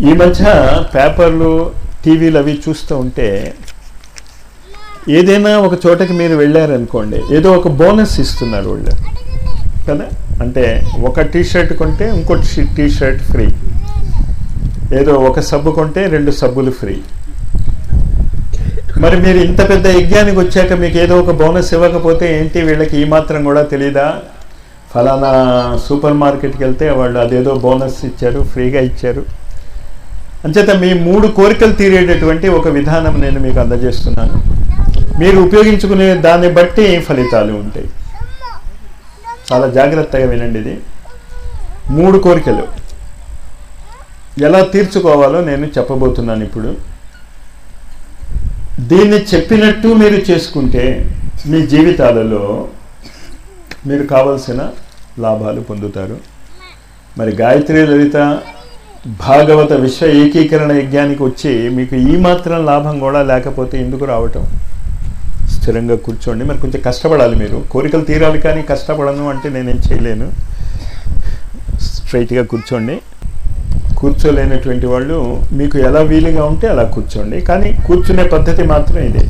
ఈ మధ్య పేపర్లు టీవీలు అవి చూస్తూ ఉంటే ఏదైనా ఒక చోటకి మీరు వెళ్ళారనుకోండి ఏదో ఒక బోనస్ ఇస్తున్నారు వాళ్ళు. కదా? అంటే ఒక టీ షర్ట్ కొంటే ఇంకోటి టీ షర్ట్ ఫ్రీ. ఏదో ఒక సబ్బు కొంటే రెండు సబ్బులు ఫ్రీ. మరి మీరు ఇంత పెద్ద యజ్ఞానికి వచ్చాక మీకు ఏదో ఒక బోనస్ ఇవ్వకపోతే ఏంటి? వీళ్ళకి ఈ మాత్రం కూడా తెలీదా? ఫలానా సూపర్ మార్కెట్కి వెళ్తే వాళ్ళు అదేదో బోనస్ ఇచ్చారు ఫ్రీగా ఇచ్చారు. అంచేత మీ మూడు కోరికలు తీరేటటువంటి ఒక విధానం నేను మీకు అందజేస్తున్నాను. మీరు ఉపయోగించుకునే దాన్ని బట్టి ఫలితాలు ఉంటాయి. చాలా జాగ్రత్తగా వినండి ఇది. మూడు కోరికలు. ఎలా తీర్చుకోవాలో నేను చెప్పబోతున్నాను ఇప్పుడు. దీన్ని చెప్పినట్టు మీరు చేసుకుంటే మీ జీవితాలలో మీరు కావలసిన లాభాలు పొందుతారు. మరి గాయత్రి లలిత భాగవత విశ్వ ఏకీకరణ యజ్ఞానికి వచ్చి మీకు ఈ మాత్రం లాభం కూడా లేకపోతే ఎందుకు రావటం? స్థిరంగా కూర్చోండి. మరి కొంచెం కష్టపడాలి మీరు. కోరికలు తీరాలి కానీ కష్టపడను అంటే నేనేం చేయలేను. స్ట్రైట్గా కూర్చోండి. కూర్చోలేనటువంటి వాళ్ళు మీకు ఎలా వీలుగా ఉంటే అలా కూర్చోండి. కానీ కూర్చునే పద్ధతి మాత్రం ఇదే.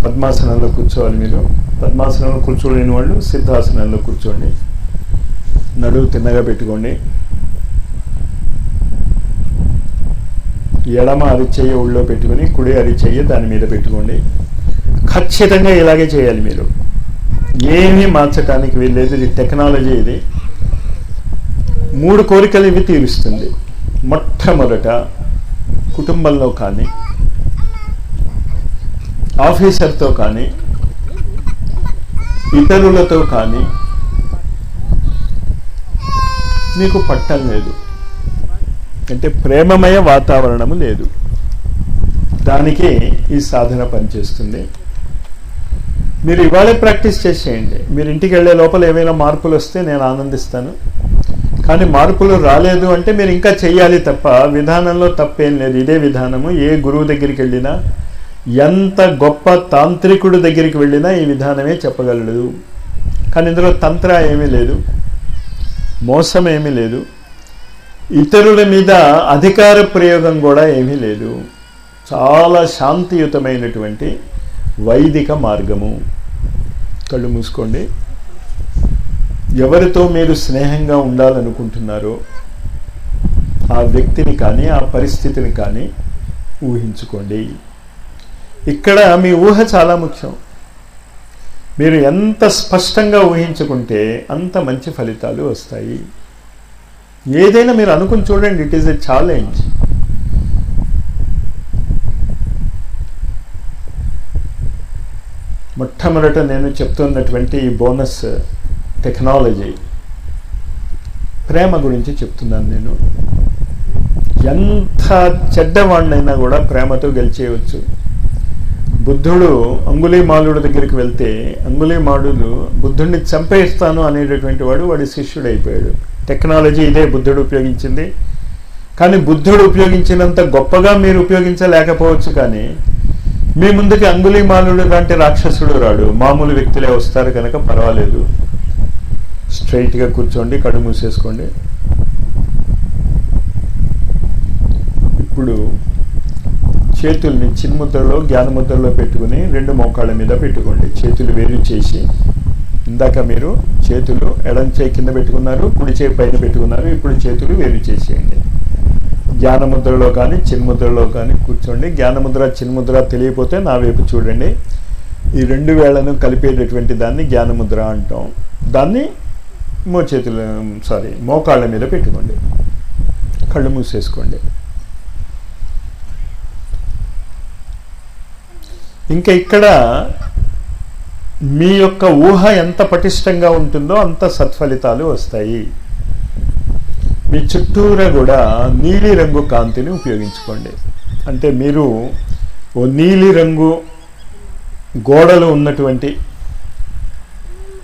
పద్మాసనంలో కూర్చోవాలి మీరు. పద్మాసనంలో కూర్చోలేని వాళ్ళు సిద్ధాసనంలో కూర్చోండి. నడువు తిన్నగా పెట్టుకోండి. ఎడమ అరిచెయ్య ఒళ్ళో పెట్టుకుని కుడి అరిచెయ్య దాని మీద పెట్టుకోండి. ఖచ్చితంగా ఇలాగే చేయాలి మీరు. ఏమీ మార్చడానికి వీల్లేదు ఇది టెక్నాలజీ ఇది. మూడు కోరికలు ఇవి తీరుస్తుంది. మొట్టమొదట కుటుంబంలో కానీ ఆఫీసర్తో కానీ ఇతరులతో కానీ మీకు పట్టం లేదు. అంటే ప్రేమమయ వాతావరణము లేదు. దానికి ఈ సాధన పనిచేస్తుంది. మీరు ఇవాళే ప్రాక్టీస్ చేసేయండి. మీరు ఇంటికి వెళ్ళే లోపల ఏమైనా మార్పులు వస్తే నేను ఆనందిస్తాను. కానీ మార్పులు రాలేదు అంటే మీరు ఇంకా చెయ్యాలి తప్ప విధానంలో తప్పేం లేదు. ఇదే విధానము. ఏ గురువు దగ్గరికి వెళ్ళినా ఎంత గొప్ప తాంత్రికుడు దగ్గరికి వెళ్ళినా ఈ విధానమే చెప్పగలడు. కానీ ఇందులో తంత్ర ఏమీ లేదు. మోసం ఏమీ లేదు. ఇతరుల మీద అధికార ప్రయోగం కూడా ఏమీ లేదు. చాలా శాంతియుతమైనటువంటి వైదిక మార్గము. కళ్ళు మూసుకోండి. ఎవరితో మీరు స్నేహంగా ఉండాలనుకుంటున్నారో ఆ వ్యక్తిని కానీ ఆ పరిస్థితిని కానీ ఊహించుకోండి. ఇక్కడ మీ ఊహ చాలా ముఖ్యం. మీరు ఎంత స్పష్టంగా ఊహించుకుంటే అంత మంచి ఫలితాలు వస్తాయి. ఏదైనా మీరు అనుకుని చూడండి ఇట్ ఈస్ ఎ ఛాలెంజ్ మొట్టమొదట నేను చెప్తున్నటువంటి ఈ బోనస్ టెక్నాలజీ. ప్రేమ గురించి చెప్తున్నాను నేను. ఎంత చెడ్డవాడినైనా కూడా ప్రేమతో గెలిచేయవచ్చు. బుద్ధుడు అంగుళీమాలుడు దగ్గరికి వెళ్తే అంగుళీమాలుడు బుద్ధుడిని చంపేస్తాను అనేటటువంటి వాడు వాడి శిష్యుడు అయిపోయాడు టెక్నాలజీ ఇదే బుద్ధుడు ఉపయోగించింది. కానీ బుద్ధుడు ఉపయోగించినంత గొప్పగా మీరు ఉపయోగించలేకపోవచ్చు కానీ మీ ముందుకి అంగుళీమాలుడు లాంటి రాక్షసుడు రాడు. మామూలు వ్యక్తులే వస్తారు కనుక పర్వాలేదు. స్ట్రైట్గా కూర్చోండి కడు మూసేసుకోండి. ఇప్పుడు చేతుల్ని చిన్ముద్రలో జ్ఞానముద్రలో పెట్టుకుని రెండు మోకాళ్ళ మీద పెట్టుకోండి. చేతులు వేరు చేసి ఇందాక మీరు చేతులు ఎడం చేయి కింద పెట్టుకున్నారు కుడి చేయి పైన పెట్టుకున్నారు ఇప్పుడు చేతులు వేరు చేసేయండి. జ్ఞానముద్రలో కానీ చిన్ముద్రలో కానీ కూర్చోండి. జ్ఞానముద్ర చిన్ముద్ర తెలియపోతే నా వైపు చూడండి. ఈ రెండు వేళ్ళను కలిపేటటువంటి దాన్ని జ్ఞానముద్ర అంటాం. దాన్ని మో చేతులు సారీ మోకాళ్ళ మీద పెట్టుకోండి. కళ్ళు మూసేసుకోండి. ఇంకా ఇక్కడ మీ యొక్క ఊహ ఎంత పటిష్టంగా ఉంటుందో అంత సత్ఫలితాలు వస్తాయి. మీ చుట్టూరా కూడా నీలి రంగు కాంతిని ఉపయోగించుకోండి. అంటే మీరు ఓ నీలి రంగు గోడలు ఉన్నటువంటి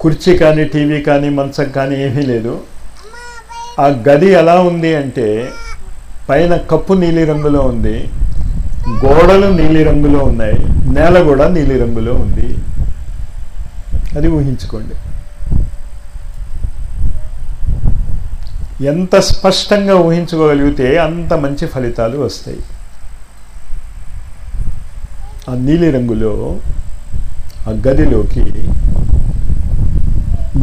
కుర్చీ కానీ టీవీ కానీ మంచం కానీ ఏమీ లేదు. ఆ గది ఎలా ఉంది అంటే పైన కప్పు నీలి రంగులో ఉంది గోడలు నీలి రంగులో ఉన్నాయి నేల కూడా నీలి రంగులో ఉంది. అది ఊహించుకోండి. ఎంత స్పష్టంగా ఊహించుకోగలిగితే అంత మంచి ఫలితాలు వస్తాయి. ఆ నీలిరంగులో ఆ గదిలోకి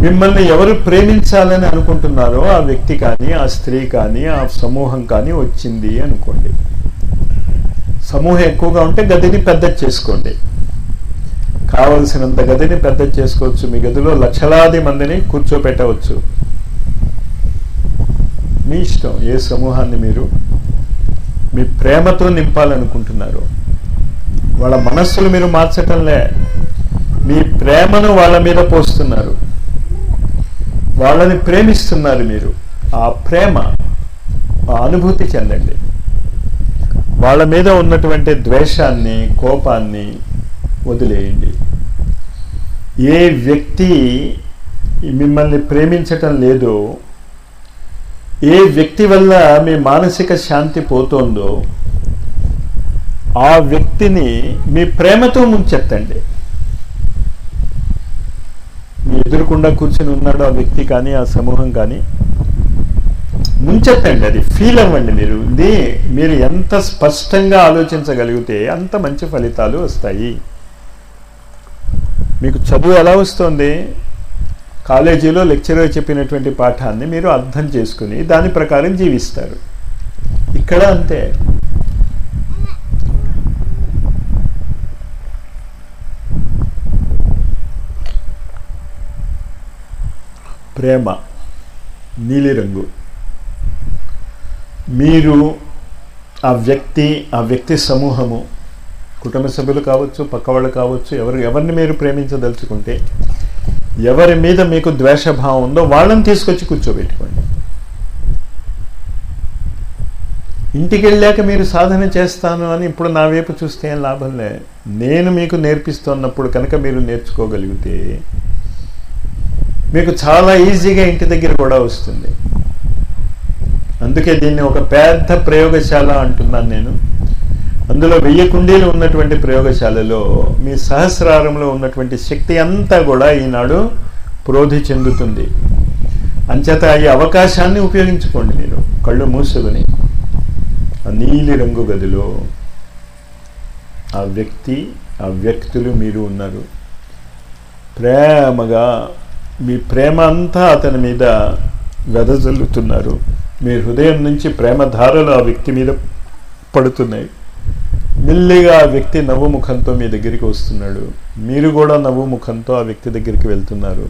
మిమ్మల్ని ఎవరు ప్రేమించాలని అనుకుంటున్నారో ఆ వ్యక్తి కానీ ఆ స్త్రీ కానీ ఆ సమూహం కానీ వచ్చింది అనుకోండి. సమూహం ఎక్కువగా ఉంటే గదిని పెద్ద చేసుకోండి. కావలసినంత గదిని పెద్ద చేసుకోవచ్చు. మీ గదిలో లక్షలాది మందిని కూర్చోపెట్టవచ్చు. మీ ఇష్టం ఏ సమూహాన్ని మీరు మీ ప్రేమతో నింపాలనుకుంటున్నారు వాళ్ళ మనస్సులు మీరు మార్చటంలే. మీ ప్రేమను వాళ్ళ మీద పోస్తున్నారు. వాళ్ళని ప్రేమిస్తున్నారు మీరు. ఆ ప్రేమ ఆ అనుభూతి చెందండి. వాళ్ళ మీద ఉన్నటువంటి ద్వేషాన్ని కోపాన్ని వదిలేయండి. ఏ వ్యక్తి మిమ్మల్ని ప్రేమించటం లేదో ఏ వ్యక్తి వల్ల మీ మానసిక శాంతి పోతోందో ఆ వ్యక్తిని మీ ప్రేమతో ముంచెత్తండి. మీ ఎదురుకుండా కూర్చొని ఉన్నాడు ఆ వ్యక్తి కానీ ఆ సమూహం కానీ ముంచెత్తండి అది ఫీల్ అవ్వండి మీరు. ఇది మీరు ఎంత స్పష్టంగా ఆలోచించగలిగితే అంత మంచి ఫలితాలు వస్తాయి. మీకు చదువు ఎలా వస్తుంది? కాలేజీలో లెక్చరర్ చెప్పినటువంటి పాఠాన్ని మీరు అర్థం చేసుకుని దాని ప్రకారం జీవిస్తారు. ఇక్కడ అంతే. ప్రేమ నీలిరంగు మీరు ఆ వ్యక్తి ఆ వ్యక్తి సమూహము కుటుంబ సభ్యులు కావచ్చు పక్కవాళ్ళు కావచ్చు ఎవరు ఎవరిని మీరు ప్రేమించదలుచుకుంటే ఎవరి మీద మీకు ద్వేషభావం ఉందో వాళ్ళని తీసుకొచ్చి కూర్చోబెట్టుకోండి. ఇంటికి వెళ్ళాక మీరు సాధన చేస్తాను అని ఇప్పుడు నా వైపు చూస్తే ఏం లాభంలే నేను మీకు నేర్పిస్తున్నప్పుడు కనుక మీరు నేర్చుకోగలిగితే మీకు చాలా ఈజీగా ఇంటి దగ్గర కూడా వస్తుంది. అందుకే దీన్ని ఒక పెద్ద ప్రయోగశాల అంటున్నాను నేను. అందులో వెయ్యి కుండీలు ఉన్నటువంటి ప్రయోగశాలలో మీ సహస్రారంలో ఉన్నటువంటి శక్తి అంతా కూడా ఈనాడు ప్రోధి చెందుతుంది. అంచేత ఈ అవకాశాన్ని ఉపయోగించుకోండి మీరు. కళ్ళు మూసుకొని ఆ నీలి రంగు గదిలో ఆ వ్యక్తి ఆ వ్యక్తులు మీరు ఉన్నారు. ప్రేమగా మీ ప్రేమ అంతా అతని మీద వెదజల్లుతున్నారు. మీ హృదయం నుంచి ప్రేమధారలు ఆ వ్యక్తి మీద పడుతున్నాయి. మెల్లిగా ఆ వ్యక్తి నవ్వు ముఖంతో మీ దగ్గరికి వస్తున్నాడు. మీరు కూడా నవ్వు ముఖంతో ఆ వ్యక్తి దగ్గరికి వెళ్తున్నారు.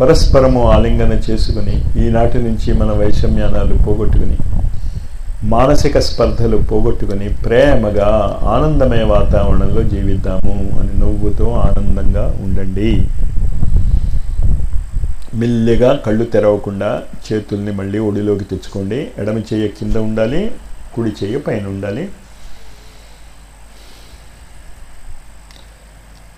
పరస్పరము ఆలింగన చేసుకుని ఈనాటి నుంచి మన వైషమ్యానాలు పోగొట్టుకుని మానసిక స్పర్ధలు పోగొట్టుకుని ప్రేమగా ఆనందమయ వాతావరణంలో జీవిద్దాము అని నవ్వుతూ ఆనందంగా ఉండండి. మెల్లిగా కళ్ళు తెరవకుండా చేతుల్ని మళ్ళీ ఒడిలోకి తెచ్చుకోండి. ఎడమ చెయ్యి కింద ఉండాలి కుడి చెయ్యి పైన ఉండాలి.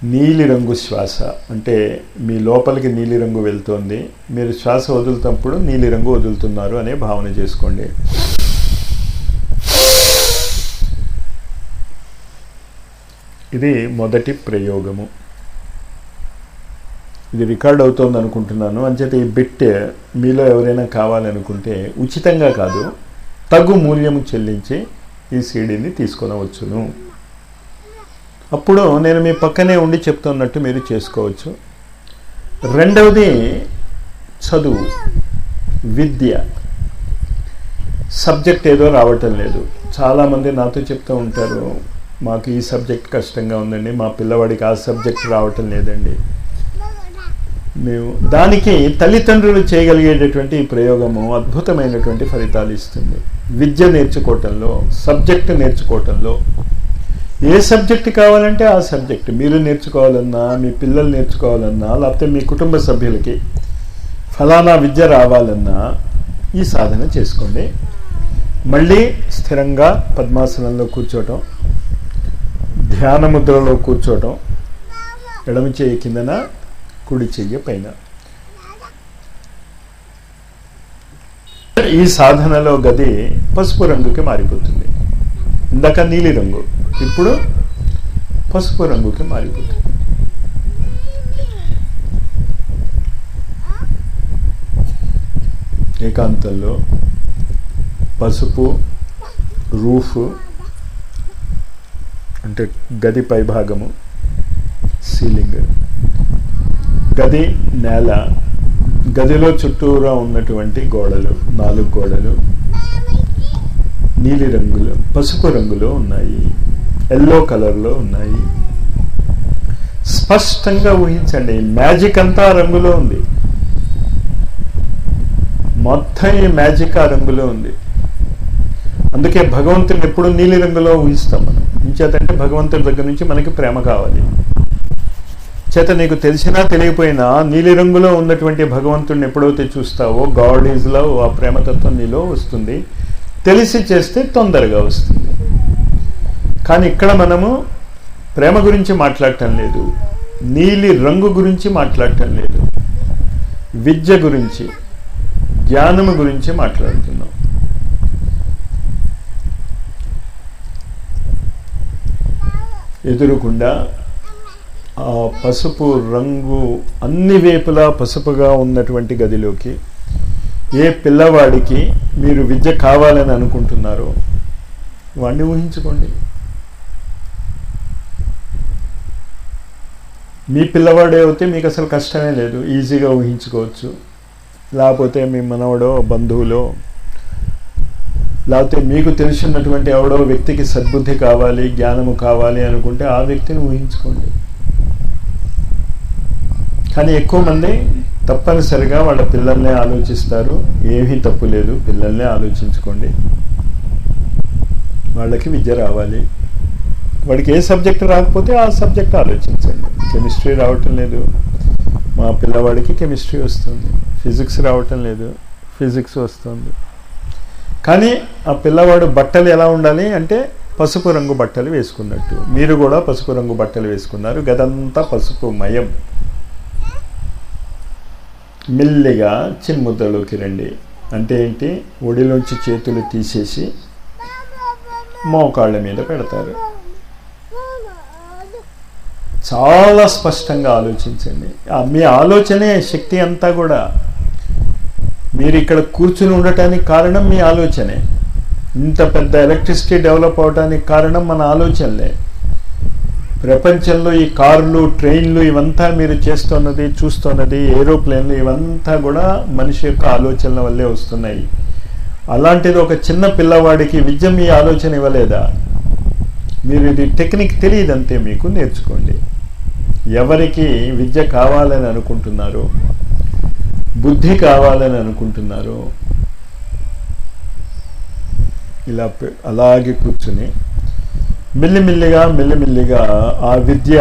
నీలిరంగు శ్వాస. అంటే మీ లోపలికి నీలిరంగు వెళ్తోంది. మీరు శ్వాస వదులుతున్నప్పుడు నీలిరంగు వదులుతున్నారు అనే భావన చేసుకోండి. ఇది మొదటి ప్రయోగము. ఇది రికార్డ్ అవుతోంది అనుకుంటున్నాను. అంచేత ఈ బిట్ మీలో ఎవరైనా కావాలనుకుంటే ఉచితంగా కాదు తగు మూల్యము చెల్లించి ఈ సీడీని తీసుకొనవచ్చును. అప్పుడు నేను మీ పక్కనే ఉండి చెప్తున్నట్టు మీరు చేసుకోవచ్చు. రెండవది చదువు విద్య. సబ్జెక్ట్ ఏదో రావటం లేదు. చాలామంది నాతో చెప్తూ ఉంటారు మాకు ఈ సబ్జెక్ట్ కష్టంగా ఉందండి మా పిల్లవాడికి ఆ సబ్జెక్ట్ రావటం లేదండి. మేము దానికి తల్లిదండ్రులు చేయగలిగేటటువంటి ఈ ప్రయోగము అద్భుతమైనటువంటి ఫలితాలు ఇస్తుంది. విద్య నేర్చుకోవటంలో సబ్జెక్టు నేర్చుకోవటంలో ఏ సబ్జెక్ట్ కావాలంటే ఆ సబ్జెక్ట్. మీరు నేర్చుకోవాలన్నా మీ పిల్లలు నేర్చుకోవాలన్నా లేకపోతే మీ కుటుంబ సభ్యులకి ఫలానా విద్య రావాలన్నా ఈ సాధన చేసుకోండి. మళ్ళీ స్థిరంగా పద్మాసనంలో కూర్చోవటం ధ్యాన ముద్రలో కూర్చోవటం ఎడమ చెయ్యి కిందన కుడి చెయ్యి పైన. ఈ సాధనలో గది పసుపు రంగుకి మారిపోతుంది. ఇందాక నీలి రంగు ఇప్పుడు పసుపు రంగుకి మారిపోతుంది. ఏకాంతంలో పసుపు రూఫ్ అంటే గది పైభాగము సీలింగ్. గది నేల గదిలో చుట్టూరా ఉన్నటువంటి గోడలు నాలుగు గోడలు నీలి రంగులో పసుపు రంగులో ఉన్నాయి. ఎల్లో కలర్లో ఉన్నాయి. స్పష్టంగా ఊహించండి మ్యాజిక్ అంతా రంగులో ఉంది. మొత్తం ఈ మ్యాజిక్ ఆ రంగులో ఉంది. అందుకే భగవంతుని ఎప్పుడు నీలి రంగులో ఊహిస్తాం మనం. ఇంచేతంటే భగవంతుడి దగ్గర నుంచి మనకి ప్రేమ కావాలి. చేత నీకు తెలిసినా తెలియపోయినా నీలి రంగులో ఉన్నటువంటి భగవంతుడిని ఎప్పుడైతే చూస్తావో గాడ్ ఈజ్ లవ్ ఆ ప్రేమతత్వం నీలో వస్తుంది. తెలిసి చేస్తే తొందరగా వస్తుంది. కానీ ఇక్కడ మనము ప్రేమ గురించి మాట్లాడటం లేదు. నీలి రంగు గురించి మాట్లాడటం లేదు. విద్య గురించి జ్ఞానము గురించి మాట్లాడుతున్నాం. ఎదురుకుండా ఆ పసుపు రంగు అన్ని వేపులా పసుపుగా ఉన్నటువంటి గదిలోకి ఏ పిల్లవాడికి మీరు విద్య కావాలని అనుకుంటున్నారో వాడిని ఊహించుకోండి. మీ పిల్లవాడే అయితే మీకు అసలు కష్టమే లేదు. ఈజీగా ఊహించుకోవచ్చు. లేకపోతే మీ మనవడో బంధువులో లేకపోతే మీకు తెలిసినటువంటి ఎవడో వ్యక్తికి సద్బుద్ధి కావాలి జ్ఞానము కావాలి అనుకుంటే ఆ వ్యక్తిని ఊహించుకోండి. కానీ ఎక్కువ మంది తప్పనిసరిగా వాళ్ళ పిల్లల్నే ఆలోచిస్తారు. ఏమీ తప్పు లేదు. పిల్లల్నే ఆలోచించుకోండి. వాళ్ళకి విద్య రావాలి. వాడికి ఏ సబ్జెక్ట్ రాకపోతే ఆ సబ్జెక్ట్ ఆలోచించండి. కెమిస్ట్రీ రావటం లేదు. మా పిల్లవాడికి కెమిస్ట్రీ వస్తుంది. ఫిజిక్స్ రావటం లేదు. ఫిజిక్స్ వస్తుంది. కానీ ఆ పిల్లవాడు బట్టలు ఎలా ఉండాలి అంటే పసుపు రంగు బట్టలు వేసుకున్నట్టు. మీరు కూడా పసుపు రంగు బట్టలు వేసుకున్నారు. గదంతా పసుపు మయం. మెల్లిగా చిన్ముద్రలోకి రండి. అంటే ఏంటి? ఒడిలోంచి చేతులు తీసేసి మోకాళ్ళ మీద పెడతారు. చాలా స్పష్టంగా ఆలోచించండి. మీ ఆలోచనే శక్తి అంతా కూడా. మీరు ఇక్కడ కూర్చుని ఉండటానికి కారణం మీ ఆలోచనే. ఇంత పెద్ద ఎలక్ట్రిసిటీ డెవలప్ అవడానికి కారణం మన ఆలోచనలే. ప్రపంచంలో ఈ కార్లు ట్రైన్లు ఇవంతా మీరు చేస్తున్నది చూస్తున్నది ఏరోప్లేన్లు ఇవంతా కూడా మనిషి యొక్క ఆలోచనల వల్లే వస్తున్నాయి. అలాంటిది ఒక చిన్న పిల్లవాడికి విద్య మీ ఆలోచన ఇవ్వలేదా? మీరు ఇది టెక్నిక్ తెలియదంతే మీకు నేర్చుకోండి. ఎవరికి విద్య కావాలని అనుకుంటున్నారు బుద్ధి కావాలని అనుకుంటున్నారు ఇలా అలాగే కూర్చుని మెల్లిమెల్లిగా మెల్లిమెల్లిగా ఆ విద్య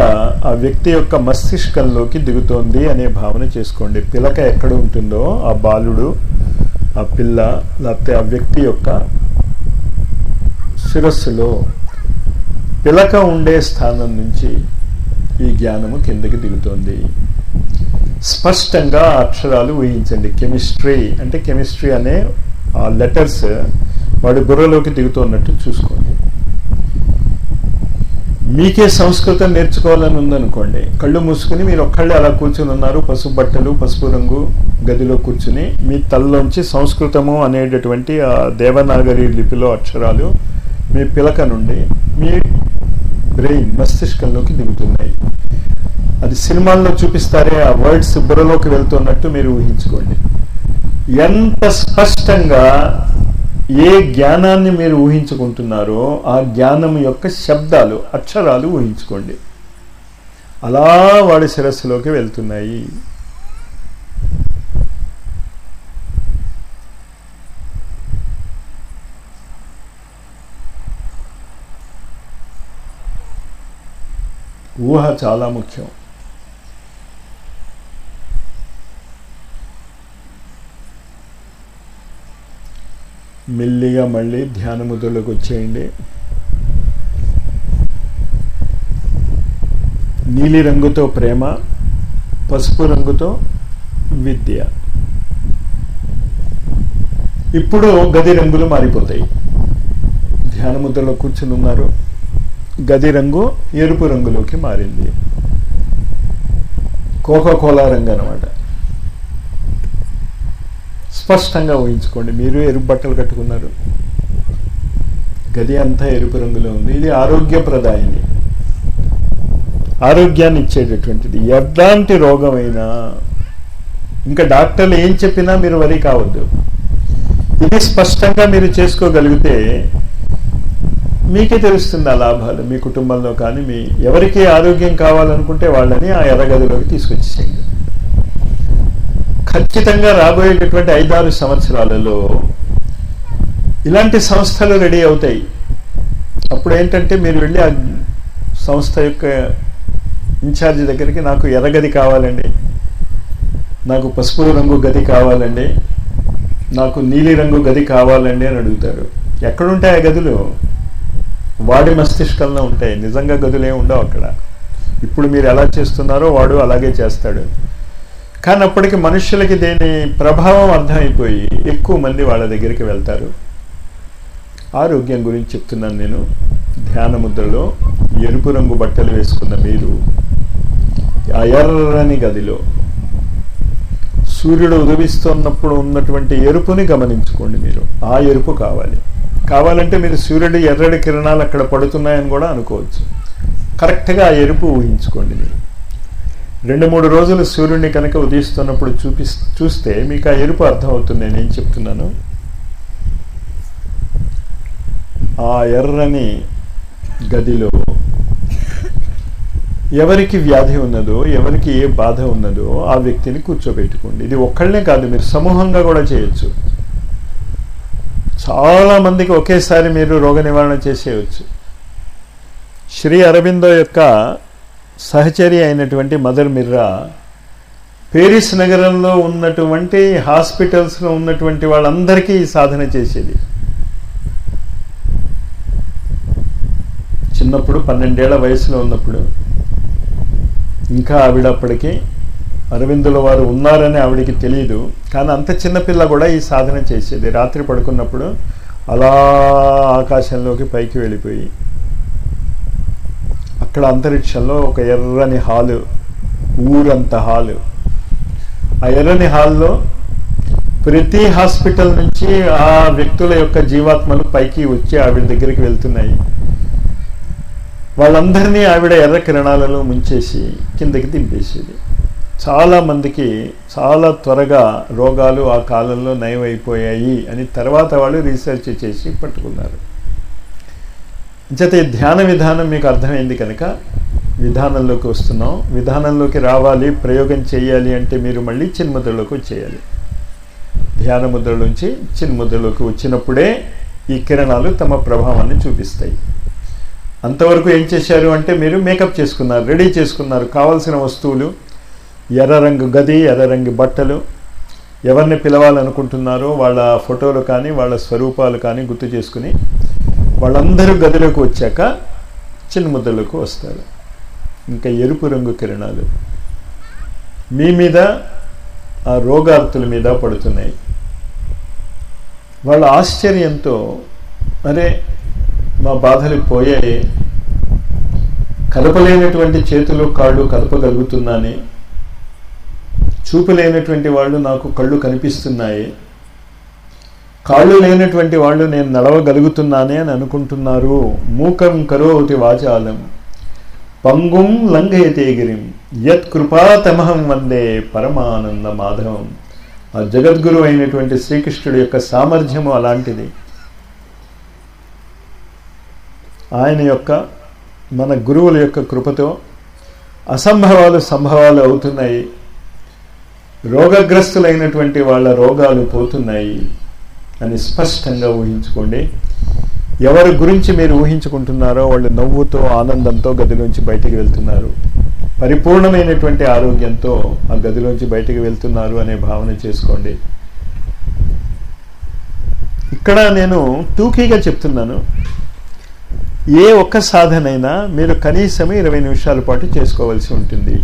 ఆ వ్యక్తి యొక్క మస్తిష్కంలోకి దిగుతోంది అనే భావన చేసుకోండి. పిలక ఎక్కడ ఉంటుందో ఆ బాలుడు ఆ పిల్ల లేకపోతే ఆ వ్యక్తి యొక్క శిరస్సులో పిలక ఉండే స్థానం నుంచి ఈ జ్ఞానము కిందకి దిగుతోంది. స్పష్టంగా అక్షరాలు ఊహించండి. కెమిస్ట్రీ అంటే కెమిస్ట్రీ అనే ఆ లెటర్స్ వాడి బుర్రలోకి దిగుతున్నట్టు చూసుకోండి. మీకే సంస్కృతం నేర్చుకోవాలని ఉందనుకోండి. కళ్ళు మూసుకుని మీరు ఒక్కళ్ళే అలా కూర్చుని ఉన్నారు. పసుపు బట్టలు పసుపు రంగు గదిలో కూర్చుని మీ తలలోంచి సంస్కృతము అనేటటువంటి ఆ దేవనాగరి లిపిలో అక్షరాలు మీ పిలక నుండి మీ బ్రెయిన్ మస్తిష్కంలోకి దిగుతున్నాయి. అది సినిమాల్లో చూపిస్తారే ఆ వర్డ్స్ బుర్రలోకి వెళ్తున్నట్టు మీరు ఊహించుకోండి. ఎంత స్పష్టంగా ఏ జ్ఞానాన్ని మీరు ఊహించుకుంటున్నారో ఆ జ్ఞానం యొక్క శబ్దాలు అక్షరాలు ఊహించుకోండి. అలా వాడి శిరస్సులోకి వెళ్తున్నాయి. ఊహ చాలా ముఖ్యం. మెల్లిగా మళ్ళీ ధ్యాన వచ్చేయండి. నీలి రంగుతో ప్రేమ పసుపు రంగుతో విద్య. ఇప్పుడు గది రంగులు మారిపోతాయి. ధ్యాన ముద్రలో కూర్చుని ఉన్నారు. గది రంగు ఎరుపు రంగులోకి మారింది. కోకా కోలా రంగు అనమాట స్పష్టంగా ఊహించుకోండి మీరు ఎరుపు బట్టలు కట్టుకున్నారు. గది అంతా ఎరుపు రంగులో ఉంది. ఇది ఆరోగ్యప్రదాయని. ఆరోగ్యాన్ని ఇచ్చేటటువంటిది. ఎలాంటి రోగమైనా ఇంకా డాక్టర్లు ఏం చెప్పినా మీరు వరి కావద్దు. ఇది స్పష్టంగా మీరు చేసుకోగలిగితే మీకే తెలుస్తుంది ఆ లాభాలు. మీ కుటుంబంలో కానీ మీ ఎవరికి ఆరోగ్యం కావాలనుకుంటే వాళ్ళని ఆ ఎర్రగదిలోకి తీసుకొచ్చేసేయండి ఖచ్చితంగా రాబోయేటటువంటి ఐదారు సంవత్సరాలలో ఇలాంటి సంస్థలు రెడీ అవుతాయి. అప్పుడు ఏంటంటే మీరు వెళ్ళి ఆ సంస్థ యొక్క ఇన్ఛార్జి దగ్గరికి నాకు ఎర్రగది కావాలండి. నాకు పసుపు రంగు గది కావాలండి. నాకు నీలి రంగు గది కావాలండి అని అడుగుతారు. ఎక్కడుంటాయి ఆ గదులు? వాడి మస్తిష్కంలో ఉంటాయి. నిజంగా గదులే ఉండవు అక్కడ. ఇప్పుడు మీరు ఎలా చేస్తున్నారో వాడు అలాగే చేస్తాడు. కానీ అప్పటికి మనుషులకి దేని ప్రభావం అర్థమైపోయి ఎక్కువ మంది వాళ్ళ దగ్గరికి వెళ్తారు. ఆరోగ్యం గురించి చెప్తున్నాను నేను. ధ్యాన ముద్రలో ఎరుపు రంగు బట్టలు వేసుకున్న మీరు ఆ ఎర్రని గదిలో సూర్యుడు ఉదవిస్తున్నప్పుడు ఉన్నటువంటి ఎరుపుని గమనించుకోండి మీరు. ఆ ఎరుపు కావాలి. కావాలంటే మీరు సూర్యుడు ఎర్రడి కిరణాలు అక్కడ పడుతున్నాయని కూడా అనుకోవచ్చు. కరెక్ట్గా ఆ ఎరుపు ఊహించుకోండి మీరు. రెండు మూడు రోజులు సూర్యుడిని కనుక ఉదయిస్తున్నప్పుడు చూపి చూస్తే మీకు ఆ ఎరుపు అర్థమవుతుంది. నేనేం చెప్తున్నాను? ఆ ఎర్రని గదిలో ఎవరికి వ్యాధి ఉన్నదో ఎవరికి ఏ బాధ ఉన్నదో ఆ వ్యక్తిని కూర్చోబెట్టుకోండి. ఇది ఒక్కళ్ళనే కాదు మీరు సమూహంగా కూడా చేయొచ్చు. చాలా మందికి ఒకేసారి మీరు రోగ నివారణ చేసేయచ్చు. శ్రీ అరవిందో యొక్క సహచరి అయినటువంటి మదర్ మిర్రా పేరిస్ నగరంలో ఉన్నటువంటి హాస్పిటల్స్లో ఉన్నటువంటి వాళ్ళందరికీ సాధన చేసేది. చిన్నప్పుడు పన్నెండేళ్ళ వయసులో ఉన్నప్పుడు. ఇంకా ఆవిడ అప్పటికి అరవిందుల వారు ఉన్నారని ఆవిడికి తెలియదు కానీ అంత చిన్నపిల్ల కూడా ఈ సాధన చేసేది. రాత్రి పడుకున్నప్పుడు అలా ఆకాశంలోకి పైకి వెళ్ళిపోయి అక్కడ అంతరిక్షంలో ఒక ఎర్రని హాలు ఊరంత హాలు. ఆ ఎర్రని హాల్లో ప్రతి హాస్పిటల్ నుంచి ఆ వ్యక్తుల యొక్క జీవాత్మలు పైకి వచ్చి ఆవిడ దగ్గరికి వెళ్తున్నాయి. వాళ్ళందరినీ ఆవిడ ఎర్ర కిరణాలలో ముంచేసి కిందకి దింపేసేది. చాలా మందికి చాలా త్వరగా రోగాలు ఆ కాలంలో నయమైపోయాయి అని తర్వాత వాళ్ళు రీసెర్చ్ చేసి పట్టుకున్నారు. జత ధ్యాన విధానం మీకు అర్థమైంది కనుక విధానంలోకి వస్తున్నాం. విధానంలోకి రావాలి ప్రయోగం చేయాలి అంటే మీరు మళ్ళీ చిన్ముద్రలోకి వచ్చేయాలి. ధ్యాన ముద్ర నుంచి చిన్ముద్రలోకి వచ్చినప్పుడే ఈ కిరణాలు తమ ప్రభావాన్ని చూపిస్తాయి. అంతవరకు ఏం చేశారు అంటే మీరు మేకప్ చేసుకున్నారు రెడీ చేసుకున్నారు కావాల్సిన వస్తువులు ఎర్ర రంగు గది ఎర్ర రంగు బట్టలు. ఎవరిని పిలవాలనుకుంటున్నారో వాళ్ళ ఫోటోలు కానీ వాళ్ళ స్వరూపాలు కానీ గుర్తు చేసుకుని వాళ్ళందరూ గదిలోకి వచ్చాక చిన్న ముద్దలకు వస్తారు. ఇంకా ఎరుపు రంగు కిరణాలు. మీ మీద ఆ రోగార్తుల మీద పడుతున్నాయి. వాళ్ళ ఆశ్చర్యంతో అరే మా బాధలు పోయాయి. కదపలేనటువంటి చేతులు కాళ్ళు కదపగలుగుతున్నానే చూపు లేనటువంటి వాళ్ళు నాకు కళ్ళు కనిపిస్తున్నాయి. కాళ్ళు లేనటువంటి వాళ్ళు నేను నడవగలుగుతున్నానే అని అనుకుంటున్నారు. మూకం కరోతి వాచాలం. పంగుం లంఘయతేగిరిం. యత్ కృపాతమహం వందే పరమానంద మాధవం. ఆ జగద్గురు అయినటువంటి శ్రీకృష్ణుడి యొక్క సామర్థ్యము అలాంటిది. ఆయన యొక్క మన గురువుల యొక్క కృపతో అసంభవాలు సంభవాలు అవుతున్నాయి. రోగగ్రస్తులైనటువంటి వాళ్ళ రోగాలు పోతున్నాయి అని స్పష్టంగా ఊహించుకోండి. ఎవరి గురించి మీరు ఊహించుకుంటున్నారో వాళ్ళు నవ్వుతో ఆనందంతో గదిలోంచి బయటికి వెళ్తున్నారు. పరిపూర్ణమైనటువంటి ఆరోగ్యంతో ఆ గదిలోంచి బయటికి వెళ్తున్నారు అనే భావన చేసుకోండి. ఇక్కడ నేను టూకీగా చెప్తున్నాను. ఏ ఒక్క సాధనైనా మీరు కనీసం ఇరవై నిమిషాల పాటు చేసుకోవాల్సి ఉంటుంది.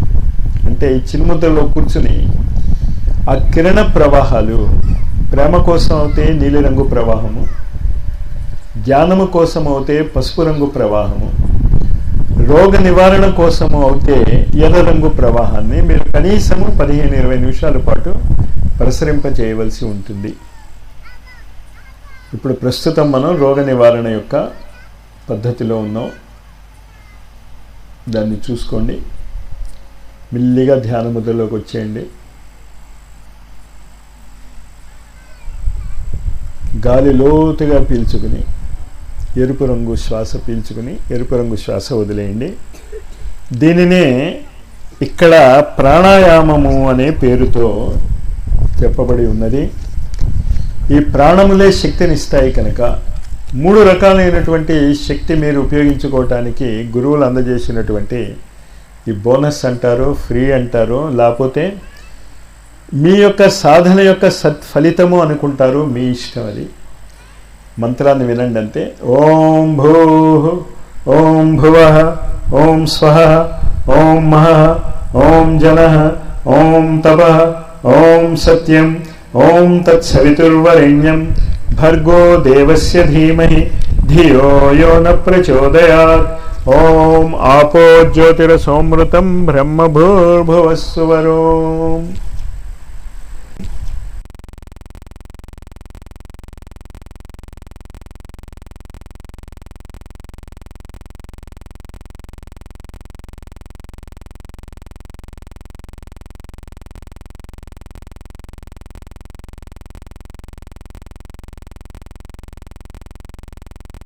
అంటే ఈ చిన్ముద్రలో కూర్చుని ఆ కిరణ ప్రవాహాలు ప్రేమ కోసం అయితే నీలిరంగు ప్రవాహము జ్ఞానము కోసం అవుతే పసుపు రంగు ప్రవాహము రోగ నివారణ కోసము అయితే ఎర్ర రంగు ప్రవాహాన్ని మీరు కనీసము పదిహేను ఇరవై నిమిషాల పాటు ప్రసరింప చేయవలసి ఉంటుంది. ఇప్పుడు ప్రస్తుతం మనం రోగ నివారణ యొక్క పద్ధతిలో ఉన్నాం. దాన్ని చూసుకోండి. మెల్లిగా ధ్యాన ముద్రలోకి వచ్చేయండి. గాలి లోతుగా పీల్చుకుని ఎరుపు రంగు శ్వాస పీల్చుకుని ఎరుపు రంగు శ్వాస వదిలేయండి. దీనినే ఇక్కడ ప్రాణాయామము అనే పేరుతో చెప్పబడి ఉన్నది. ఈ ప్రాణములే శక్తినిస్తాయి కనుక మూడు రకాలైనటువంటి శక్తి మీరు ఉపయోగించుకోవటానికి గురువులు అందజేసినటువంటి ఈ బోనస్ అంటారు ఫ్రీ అంటారు లేకపోతే మీ యొక్క సాధన యొక్క సత్ఫలితము అనుకుంటారు మీ ఇష్టం అది. మంత్రాన్ని వినండి అంతే ఓం భూ ఓం భువ ఓం స్వ ఓం మహ ఓం జన ఓం తప ఓం సత్యం ఓం తత్సవితుర్వరేణ్యం భర్గో దేవస్య ధీమహి ధియో యో న ప్రచోదయాత్. ఓం ఆపో జ్యోతిరసోమృతం బ్రహ్మభూర్భువస్సువరో